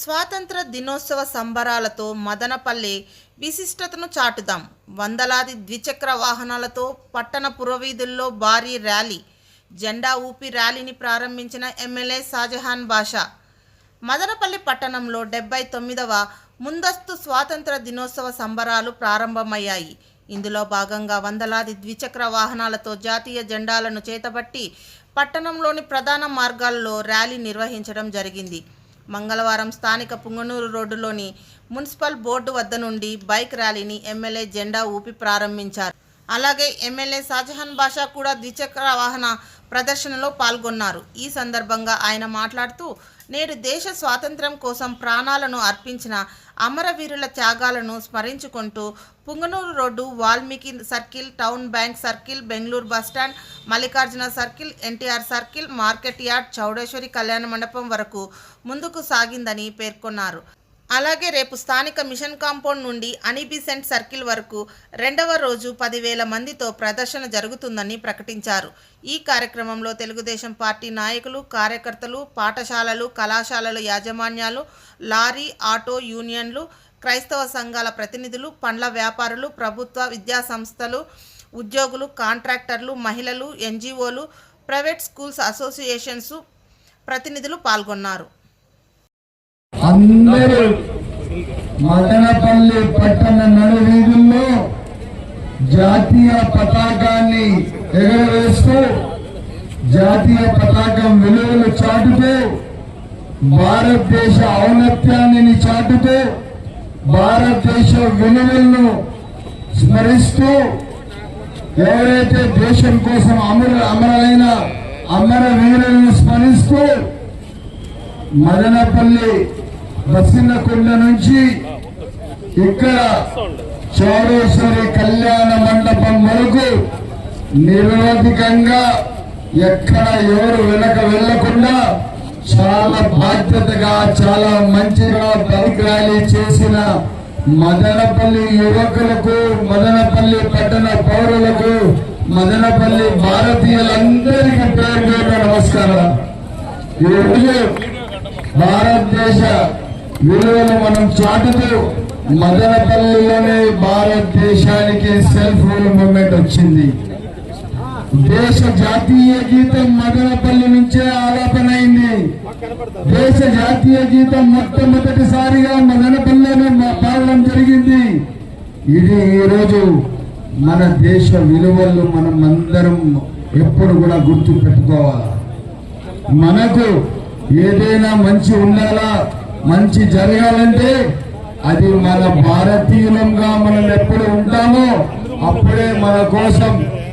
స్వాతంత్ర దినోత్సవ సంబరాలతో మదనపల్లి విశిష్టతను చాటుదాం. వందలాది ద్విచక్ర వాహనాలతో పట్టణ పురవీధుల్లో భారీ ర్యాలీ. జెండా ఊపి ర్యాలీని ప్రారంభించిన ఎమ్మెల్యే షాజహాన్ బాషా. మదనపల్లి పట్టణంలో డెబ్బై తొమ్మిదవ ముందస్తు స్వాతంత్ర దినోత్సవ సంబరాలు ప్రారంభమయ్యాయి. ఇందులో భాగంగా వందలాది ద్విచక్ర వాహనాలతో జాతీయ జెండాలను చేతబట్టి పట్టణంలోని ప్రధాన మార్గాల్లో ర్యాలీ నిర్వహించడం జరిగింది. మంగళవారం స్థానిక పుంగనూరు రోడ్డులోని మున్సిపల్ బోర్డు వద్ద నుండి బైక్ ర్యాలీని ఎమ్మెల్యే జెండా ఊపి ప్రారంభించారు. అలాగే ఎమ్మెల్యే షాజహాన్ బాషా కూడా ద్విచక్ర వాహన ప్రదర్శనలో పాల్గొన్నారు. ఈ సందర్భంగా ఆయన మాట్లాడుతూ నేడు దేశ స్వాతంత్ర్యం కోసం ప్రాణాలను అర్పించిన అమరవీరుల త్యాగాలను స్మరించుకుంటూ Punganur road Valmiki circle town bank circle Bengaluru bus stand Mallikarjuna circle NTR circle market yard Chowdeshwari Kalyana Mandapam వరకు ముందుకు సాగిందని పేర్కొన్నారు. అలాగే రేపు స్థానిక మిషన్ కాంపౌండ్ నుండి అనిబిసెంట్ సర్కిల్ వరకు రెండవ రోజు పదివేల మందితో ప్రదర్శన జరుగుతుందని ప్రకటించారు. ఈ కార్యక్రమంలో తెలుగుదేశం పార్టీ నాయకులు కార్యకర్తలు పాఠశాలలు కళాశాలల యాజమాన్యాలు లారీ ఆటో యూనియన్లు క్రైస్తవ సంఘాల ప్రతినిధులు పండ్ల వ్యాపారులు ప్రభుత్వ విద్యా సంస్థలు ఉద్యోగులు కాంట్రాక్టర్లు మహిళలు ఎన్జిఓలు ప్రైవేట్ స్కూల్స్ అసోసియేషన్స్ ప్రతినిధులు పాల్గొన్నారు. అందరూ మదనపల్లి పట్టణ నడువీధుల్లో జాతీయ పతాకాన్ని ఎగరవేస్తూ జాతీయ పతాకం విలువలు చాటుతూ భారతదేశ ఔన్నత్యాన్ని చాటుతూ భారతదేశ విలువలను స్మరిస్తూ ఎవరైతే దేశం కోసం అమర అమరులైన అమర వీరులను స్మరిస్తూ మదనపల్లి బసిన్నకొండ నుంచి ఇక్కడ చౌడేశ్వరి కళ్యాణ మండపం వరకు నిరవధికంగా ఎక్కడ ఎవరు వెనక వెళ్ళకుండా చాలా బాధ్యతగా చాలా మంచిగా బైక్ ర్యాలీ చేసిన మదనపల్లి యువకులకు మదనపల్లి పట్టణ పౌరులకు మదనపల్లి భారతీయులందరికీ పేరు పేరు నమస్కారం. ఈరోజు భారతదేశ విలువలు మనం చాటుతూ మదనపల్లిలోనే భారతదేశానికి సెల్ఫ్ రూల్ మూమెంట్ వచ్చింది. దేశ జాతీయ గీతం మదనపల్లి నుంచే ఆలాపనైంది దేశ జాతీయ గీతం మొట్టమొదటిసారిగా మదనపల్లిలోనే పాడడం జరిగింది. ఇది ఈరోజు మన దేశ విలువలు మనం అందరం ఎప్పుడు కూడా గుర్తు పెట్టుకోవాలి మనకు ఏదైనా మంచి ఉండాలా? మంచి జరగాలంటే అది మన భారతీయులంగా మనం ఎప్పుడు ఉంటామో అప్పుడే మన కోసం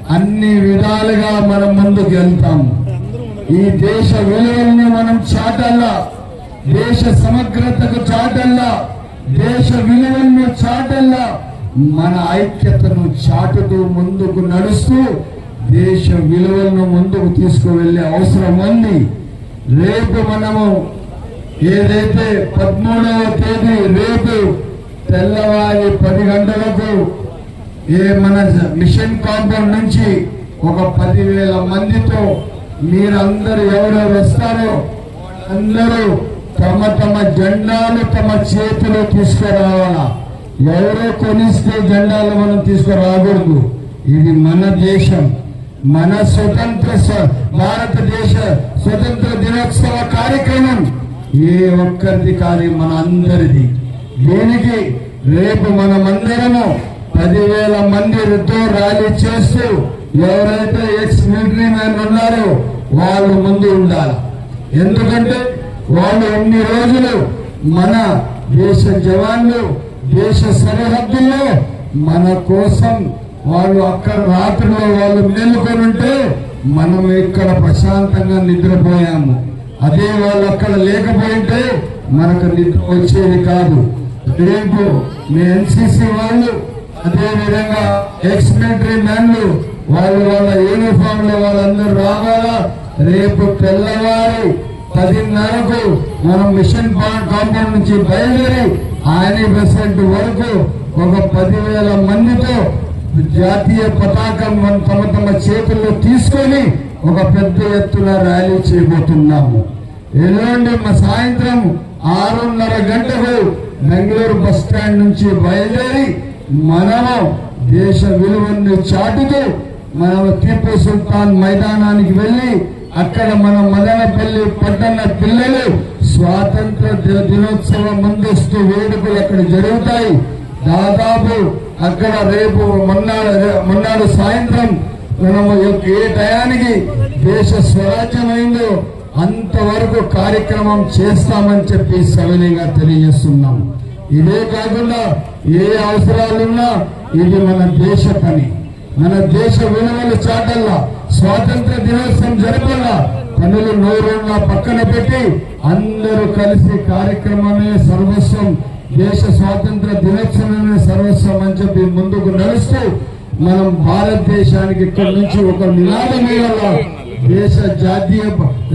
అన్ని విధాలుగా మనం ముందుకు వెళ్తాము ఈ దేశ విలువల్ని మనం చాటల్లా దేశ సమగ్రతకు చాటల్లా దేశ విలువలను చాటల్లా మన ఐక్యతను చాటుతూ ముందుకు నడుస్తూ దేశ విలువలను ముందుకు తీసుకువెళ్ళే అవసరం ఉంది. రేపు మనము ఏదైతే పదమూడవ తేదీ రేపు తెల్లవారి పది గంటలకు ఏ మన మిషన్ కాంపౌండ్ నుంచి ఒక పదివేల మందితో మీరందరూ ఎవరెవరు వస్తారో అందరూ తమ తమ జెండాలు తమ చేతిలో తీసుకురావాలా. ఎవరో కొనిస్తే జెండాలు మనం తీసుకురాకూడదు. ఇది మన దేశం. మన స్వతంత్ర భారతదేశ స్వతంత్ర దినోత్సవ కార్యక్రమం. ఏ ఒక్కరిది కాదు మన అందరిది దీనికి? రేపు మనమందరము పదివేల మందితో ర్యాలీ చేస్తూ ఎవరైతే ఎక్స్ మిలిటరీ మ్యాన్ ఉన్నారో వాళ్ళు ముందు ఉండాలి. ఎందుకంటే వాళ్ళు ఎన్ని రోజులు మన దేశ జవాన్లు దేశ సరిహద్దుల్లో మన కోసం వాళ్ళు అక్కడ రాత్రిలో వాళ్ళు మేలుకొని ఉంటే మనం ఇక్కడ ప్రశాంతంగా నిద్రపోయాము. అదే వాళ్ళు అక్కడ లేకపోయింటే మనకు నిద్ర వచ్చేది కాదు. రేపు మీ ఎన్సీసీ వాళ్ళు అదే విధంగా ఎక్స్ మిలిటరీ మ్యాన్లు వాళ్ళు వాళ్ళ యూనిఫామ్లో వాళ్ళందరూ రావాలా? రేపు తెల్లవారు పదిన్నరకు మనం మిషన్ కాంపౌండ్ నుంచి బయలుదేరి ఆయన బెసెంట్ వరకు ఒక పదివేల మందితో జాతీయ పతాకం మన తమ తమ చేతుల్లో తీసుకొని ఒక పెద్ద ఎత్తున ర్యాలీ చేయబోతున్నాము. ఎల్లుండి మా సాయంత్రం ఆరున్నర గంటకు బెంగళూరు బస్ స్టాండ్ నుంచి బయలుదేరి మనము దేశ విలువను చాటుతూ మనము తీర్పు సుల్తాన్ మైదానానికి వెళ్ళి అక్కడ మన మదనపల్లి పట్టణ పిల్లలు స్వాతంత్ర దినోత్సవం దినోత్సవ ముందస్తు వేడుకలు అక్కడ జరుగుతాయి. దాదాపు అక్కడ రేపు మొన్నాడు మొన్నాడు సాయంత్రం మనము ఏ టయానికి దేశ స్వరాజ్యమైందో అంతవరకు కార్యక్రమం చేస్తామని చెప్పి సవినీగా తెలియజేస్తున్నాం. ఇదే కాకుండా ఏ అవసరాలున్నా ఇది మన దేశ పని. మన దేశ విలువలు చాటల్లా స్వాతంత్ర దినోత్సవం జరపల్లా పనులు నోరున్న పక్కన పెట్టి అందరూ కలిసి కార్యక్రమమే సర్వస్వం దేశ స్వాతంత్ర దినోత్సవమే సర్వస్వం అని చెప్పి ముందుకు నడుస్తూ మనం భారతదేశానికి ఇక్కడి నుంచి ఒక నినాదం దేశ జాతీయ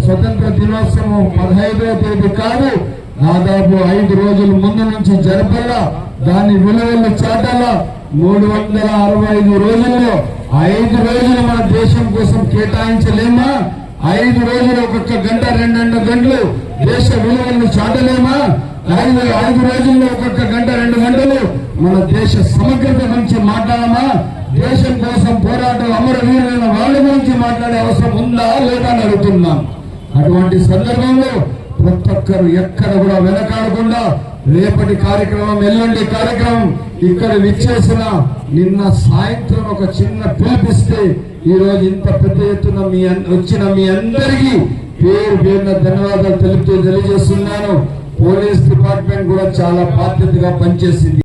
స్వతంత్ర దినోత్సవం పదహైదవ తేదీ కాదు. దాదాపు ఐదు రోజుల ముందు నుంచి జరపాలా? దాని విలువలు చాటాలా? మూడు వందల అరవై ఐదు రోజుల్లో ఐదు రోజులు మన దేశం కోసం కేటాయించలేమా? ఐదు రోజులు ఒక్కొక్క గంట రెండు గంటలు దేశ విలువలను చాటలేమా? ఐదు ఐదు రోజుల్లో ఒక్కొక్క గంట రెండు గంటలు మన దేశ సమగ్రత గురించి మాట్లాడమా? దేశం కోసం పోరాటం అమరవీరులైన వాళ్ళ గురించి మాట్లాడే అవసరం ఉందా లేదా అని అడుగుతున్నాం. అటువంటి సందర్భంలో ప్రతి ఒక్కరు ఎక్కడ కూడా వెనకాడకుండా రేపటి కార్యక్రమం ఎల్లుండి కార్యక్రమం ఇక్కడ విచ్చేసిన నిన్న సాయంత్రం ఒక చిన్న పిలిపిస్తే ఈరోజు ఇంత పెద్ద ఎత్తున మీ వచ్చిన మీ అందరికీ పేరు పేరున ధన్యవాదాలు తెలుపుతూ తెలియజేస్తున్నాను. పోలీస్ డిపార్ట్మెంట్ కూడా చాలా బాధ్యతగా పనిచేసింది.